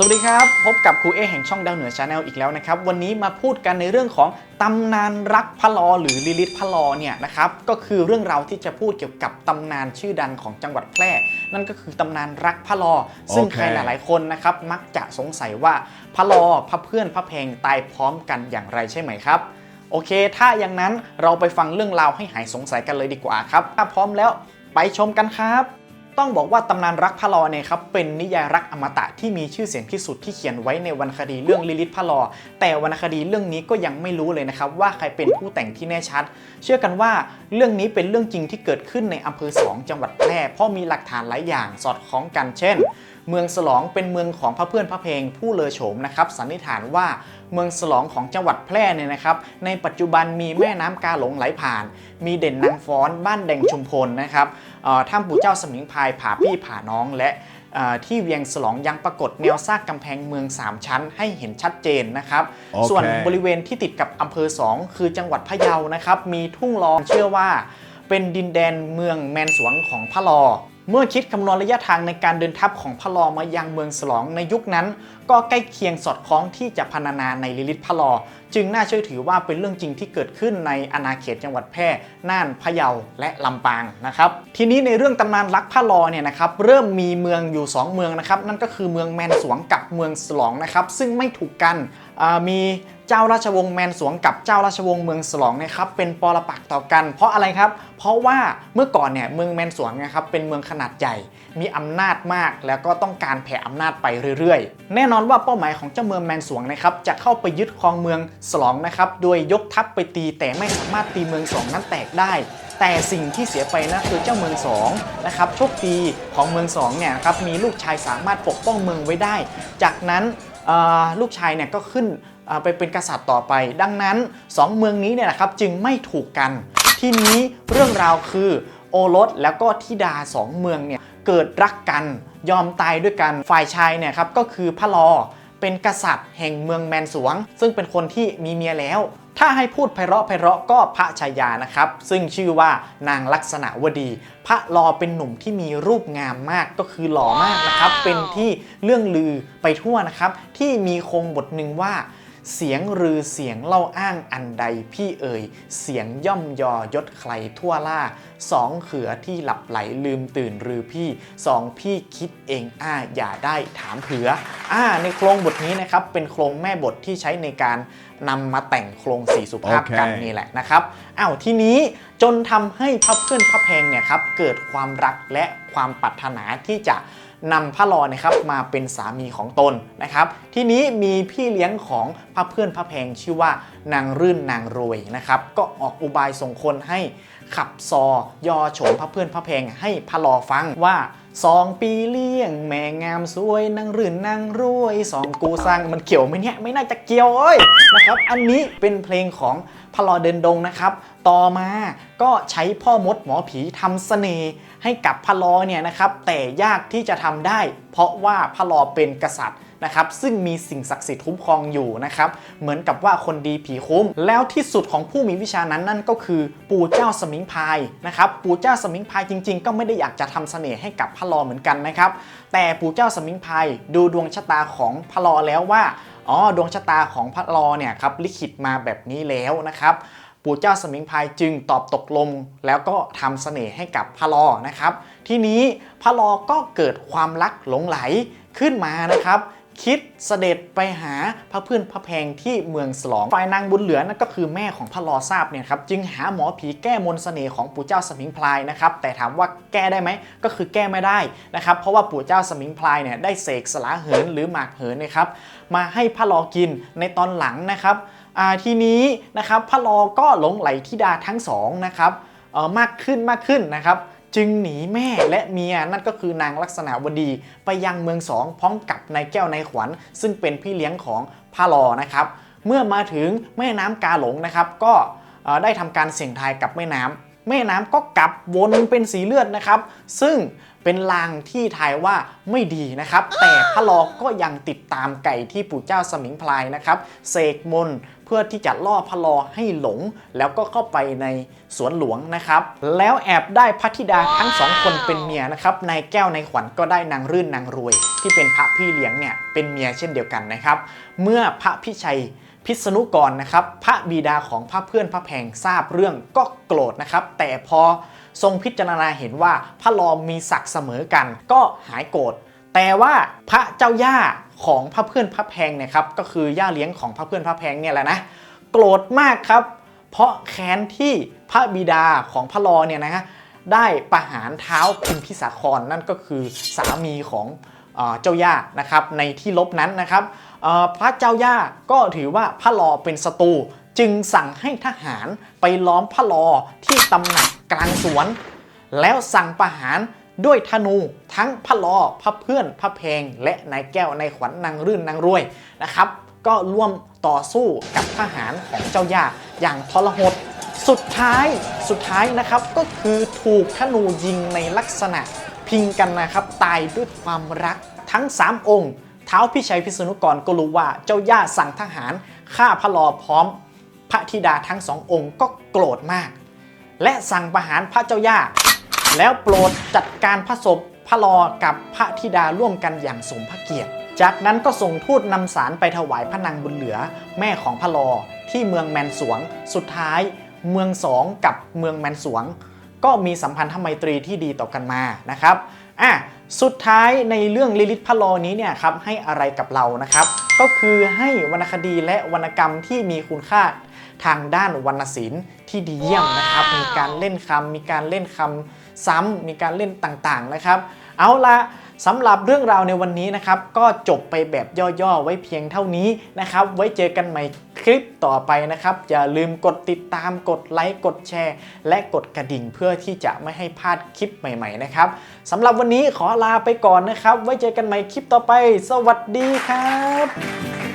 สวัสดีครับ พบกับครูเอแห่งช่องดาวเหนือชาแนลอีกแล้วนะครับ วันนี้มาพูดกันในเรื่องของตำนานรักพระลอหรือลิลิตพระลอเนี่ยนะครับก็คือเรื่องราวที่จะพูดเกี่ยวกับตำนานชื่อดังของจังหวัดแพร่ นั่นก็คือตำนานรักพระลอ ซึ่งโอเคใครหลายๆคนนะครับมักจะสงสัยว่าพระลอพระเพื่อนพระเพงตายพร้อมกันอย่างไรใช่ไหมครับโอเค ถ้าอย่างนั้นเราไปฟังเรื่องราวให้หายสงสัยกันเลยดีกว่าครับถ้าพร้อมแล้วไปชมกันครับ ต้องบอกว่าตำนานรักพระลอเนี่ยครับเป็นนิยายรักอมตะที่มีชื่อเสียงที่สุดที่เขียนไว้ในวรรณคดีเรื่องลิลิตพระลอ แต่วรรณคดีเรื่องนี้ก็ยังไม่รู้เลยนะครับว่าใครเป็นผู้แต่งที่แน่ชัด เชื่อกันว่าเรื่องนี้เป็นเรื่องจริงที่เกิดขึ้นในอำเภอสองจังหวัดแพร่เพราะมีหลักฐานหลายอย่างสอดคล้องกันเช่น เมืองสลองเป็นเมืองของพระเพื่อนพระเพลงผู้เลอโฉมนะครับสันนิษฐานว่า เมืองสลองของจังหวัดแพร่เนี่ยนะครับ ในปัจจุบันมีแม่น้ำกาหลงไหลผ่าน มีเด่นนางฟ้อนบ้านแดงชุมพลนะครับเอ่อถ้ำปู่เจ้าสมิงพรายผาพี่ผาน้องและเอ่อที่เวียงสลองยังปรากฏแนวซากกำแพงเมือง 3 ชั้นให้เห็นชัดเจนนะครับโอเคส่วนบริเวณที่ติดกับอำเภอ 2 คือจังหวัดพะเยานะครับ มีทุ่งรองเชื่อว่า เป็นดินแดนเมืองแมนสวงของพระลอ เมื่อคิดคำนวณระยะทางในการเดินทัพของพระลอมายังเมืองสลองในยุคนั้น ก็ใกล้เคียงสอดคล้องที่จะพรรณนาในลิลิตพระลอ จึงน่าเชื่อถือว่าเป็นเรื่องจริงที่เกิดขึ้นในอาณาเขตจังหวัดแพร่น่านพะเยาและลำปางนะครับทีนี้ในเรื่องตำนานรักพระลอเนี่ยนะครับเริ่มมีเมืองอยู่ 2 เมืองนะครับนั่นก็คือเมืองแมนสวงกับเมืองสลองนะครับซึ่งไม่ถูกกันมีเจ้าราชวงศ์แมนสวงกับเจ้าราชวงศ์เมืองสลองนะครับเป็นปรปักต่อกัน เพราะอะไรครับ เพราะว่าเมื่อก่อนเนี่ยเมืองแมนสวงนะครับเป็นเมืองขนาดใหญ่ มีอำนาจมาก แล้วก็ต้องการแผ่อำนาจไปเรื่อยๆ แน่นอนว่าเป้าหมายของเจ้าเมืองแมนสวงนะครับจะเข้าไปยึดครองเมืองสลองนะครับโดยยกทัพไปตีแต่ไม่สามารถตีเมืองสองนั้นแตกได้ แต่สิ่งที่เสียไปนะคือเจ้าเมืองสองนะครับโชคดีของเมืองสองเนี่ยครับมีลูกชายสามารถปกป้องเมืองไว้ได้ จากนั้นลูกชายเนี่ยก็ขึ้นไปเป็นกษัตริย์ต่อไป ดังนั้นสองเมืองนี้เนี่ยนะครับจึงไม่ถูกกัน ที่นี้เรื่องราวคือโอรสแล้วก็ธิดาสองเมืองเนี่ย เกิดรักกัน ยอมตายด้วยกันฝ่ายชายเนี่ยครับก็คือพระลอเป็นกษัตริย์แห่งเมืองแมนสวง ซึ่งเป็นคนที่มีเมียแล้ว ถ้าให้พูดไพเราะไพเราะก็พระชายานะครับ ซึ่งชื่อว่านางลักษณะวดี พระลอเป็นหนุ่มที่มีรูปงามมากก็คือหล่อมากนะครับ เป็นที่เรื่องลือไปทั่วนะครับ ที่มีคงบทหนึ่งว่า เสียงรือเสียงเล่าอ้างอันใดพี่เอ่ย เสียงย่อมยอยศใครทั่วล่า สองเขือที่หลับไหลลืมตื่นรือพี่สองพี่คิดเองอ้าอย่าได้ถามเผืออ่าในโครงบทนี้นะครับเป็นโครงแม่บทที่ใช้ในการนำมาแต่งโครงสีสุภาพกันโอเคนี่แหละนะครับอ้าวทีนี้จนทำให้พระเพื่อนพระแพงเนี่ยครับเกิดความรักและความปรารถนาที่จะ นำพระลอนะครับมาเป็นสามีของตนนะครับ ทีนี้มีพี่เลี้ยงของพระเพื่อนพระแพงชื่อว่านางรื่นนางรวยนะครับก็ออกอุบายส่งคนให้ขับซอยอโฉมพระเพื่อนพระแพงให้พระลอฟังว่า สองปีเลี้ยง แม่งามสวยนางรื่นนางรวยสองกูสร้างมันเกี่ยวไหมเนี่ยไม่น่าจะเกี่ยวเอ้ยนะครับ อันนี้เป็นเพลงของพระลอเดินดงนะครับ ต่อมาก็ใช้พ่อมดหมอผีทำเสน่ห์ให้กับพระลอเนี่ยนะครับ แต่ยากที่จะทำได้ เพราะว่าพระลอเป็นกษัตริย์ นะครับซึ่งมีสิ่งศักดิ์สิทธิ์คุ้มครองอยู่นะครับเหมือนกับว่าคนดีผีคุ้ม แล้วที่สุดของผู้มีวิชานั้นนั่นก็คือปู่เจ้าสมิงพายนะครับปู่เจ้าสมิงพายจริง ๆ ก็ไม่ได้อยากจะทำเสน่ห์ให้กับพระลอเหมือนกันนะครับแต่ปู่เจ้าสมิงพายดูดวงชะตาของพระลอแล้วว่าอ๋อดวงชะตาของพระลอเนี่ยครับลิขิตมาแบบนี้แล้วนะครับปู่เจ้าสมิงพายจึงตอบตกลง แล้วก็ทำเสน่ห์ให้กับพระลอนะครับ ทีนี้พระลอก็เกิดความรักหลงไหลขึ้นมานะครับ คิดเสด็จไปหาพระเพื่อนพระแพงที่เมืองสลอง ฝ่ายนางบุญเหลือนั่นก็คือแม่ของพระลอทราบเนี่ยครับจึงหาหมอผีแก้มนต์เสน่ห์ของปู่เจ้าสมิงพรายนะครับแต่ถามว่าแก้ได้ไหมก็คือแก้ไม่ได้นะครับเพราะว่าปู่เจ้าสมิงพรายเนี่ยได้เสกสลาเหินหรือหมากเหินนะครับมาให้พระลอกินในตอนหลังนะครับอ่าทีนี้นะครับพระลอก็หลงไหลธิดาทั้งสองนะครับเอ่อมากขึ้นมากขึ้นนะครับ จึงหนีแม่และเมียนั่นก็คือนางลักษณะวดีไปยังเมืองสองพร้อมกับนายแก้วนายขวัญ ซึ่งเป็นพี่เลี้ยงของพระลอนะครับ เมื่อมาถึงแม่น้ำกาหลงนะครับ ก็ได้ทำการเสี่ยงทายกับแม่น้ำแม่น้ำก็กลับวนเป็นสีเลือดนะครับ ซึ่ง เป็นลางที่ทายว่าไม่ดีนะครับ แต่พระลอก็ยังติดตามไก่ที่ปู่เจ้าสมิงพลายนะครับเสกมนต์เพื่อที่จะล่อพระลอให้หลง แล้วก็เข้าไปในสวนหลวงนะครับ แล้วแอบได้พระธิดาทั้งสองคนเป็นเมียนะครับนายแก้วนายขวัญก็ได้นางรื่นนางรวย ที่เป็นพระพี่เลี้ยงเนี่ยเป็นเมียเช่นเดียวกันนะครับ เมื่อพระพิชัยพิษณุกรนะครับ พระบิดาของพระเพื่อนพระแพงทราบเรื่องก็โกรธนะครับ แต่พอ ทรงพิจารณาเห็นว่าพระลอมมีศักดิ์เสมอกัน ก็หายโกรธแต่ว่าพระเจ้าย่าของพระเพื่อนพระแพงเนี่ยครับก็คือย่าเลี้ยงของพระเพื่อนพระแพงเนี่ยแหละนะโกรธมากครับ เพราะแค้นที่พระบิดาของพระลอเนี่ยนะฮะได้ประหารเท้าพิมพิสาครนั่นก็คือสามีของเจ้าย่านะครับในที่ลบนั้นนะครับพระเจ้าย่าก็ถือว่าพระลอเป็นศัตรูจึงสั่งให้ทหารไปล้อมพระลอที่ตำหนัก ลางสวน แล้วสั่งประหารด้วยธนูทั้งพระลอพระเพื่อนพระเพง และนายแก้วนายขวัญนางรื่นนางรวยนะครับ ก็ร่วมต่อสู้กับทหารของเจ้าย่าอย่างทรหดสุดท้ายสุดท้ายนะครับก็คือถูกธนูยิงในลักษณะพิงกันนะครับ ตายด้วยความรักทั้ง 3 องค์เท้าพิชัยพิษณุกรก็รู้ว่าเจ้าย่าสั่งทหารฆ่าพระลอพร้อม พระธิดาทั้งสององค์ก็โกรธมาก และสั่งประหารพระเจ้าย่า แล้วโปรดจัดการพระศพพระลอกับพระธิดาร่วมกันอย่างสมพระเกียรติ จากนั้นก็ส่งทูตนำสารไปถวายพระนางบุญเหลือ แม่ของพระลอที่เมืองแมนสวง สุดท้ายเมืองสองกับเมืองแมนสวง ก็มีสัมพันธไมตรีที่ดีต่อกันมานะครับอะ สุดท้ายในเรื่องลิลิตพระลอนี้เนี่ยครับให้อะไรกับเรานะครับ ก็คือให้วรรณคดีและวรรณกรรมที่มีคุณค่าทางด้านวรรณศิลป์ที่ดีเยี่ยมนะครับ มีการเล่นคำมีการเล่นคำซ้ำมีการเล่นต่างๆนะครับ เอาละสำหรับเรื่องราวในวันนี้นะครับ ก็จบไปแบบย่อๆไว้เพียงเท่านี้นะครับ ไว้เจอกันใหม่ค ลิปต่อไปนะครับ อย่าลืมกดติดตามกดไลค์กดแชร์ และกดกระดิ่งเพื่อที่จะไม่ให้พลาดคลิปใหม่ๆนะครับสำหรับวันนี้ขอลาไปก่อนนะครับ ไว้เจอกันใหม่คลิปต่อไป สวัสดีครับ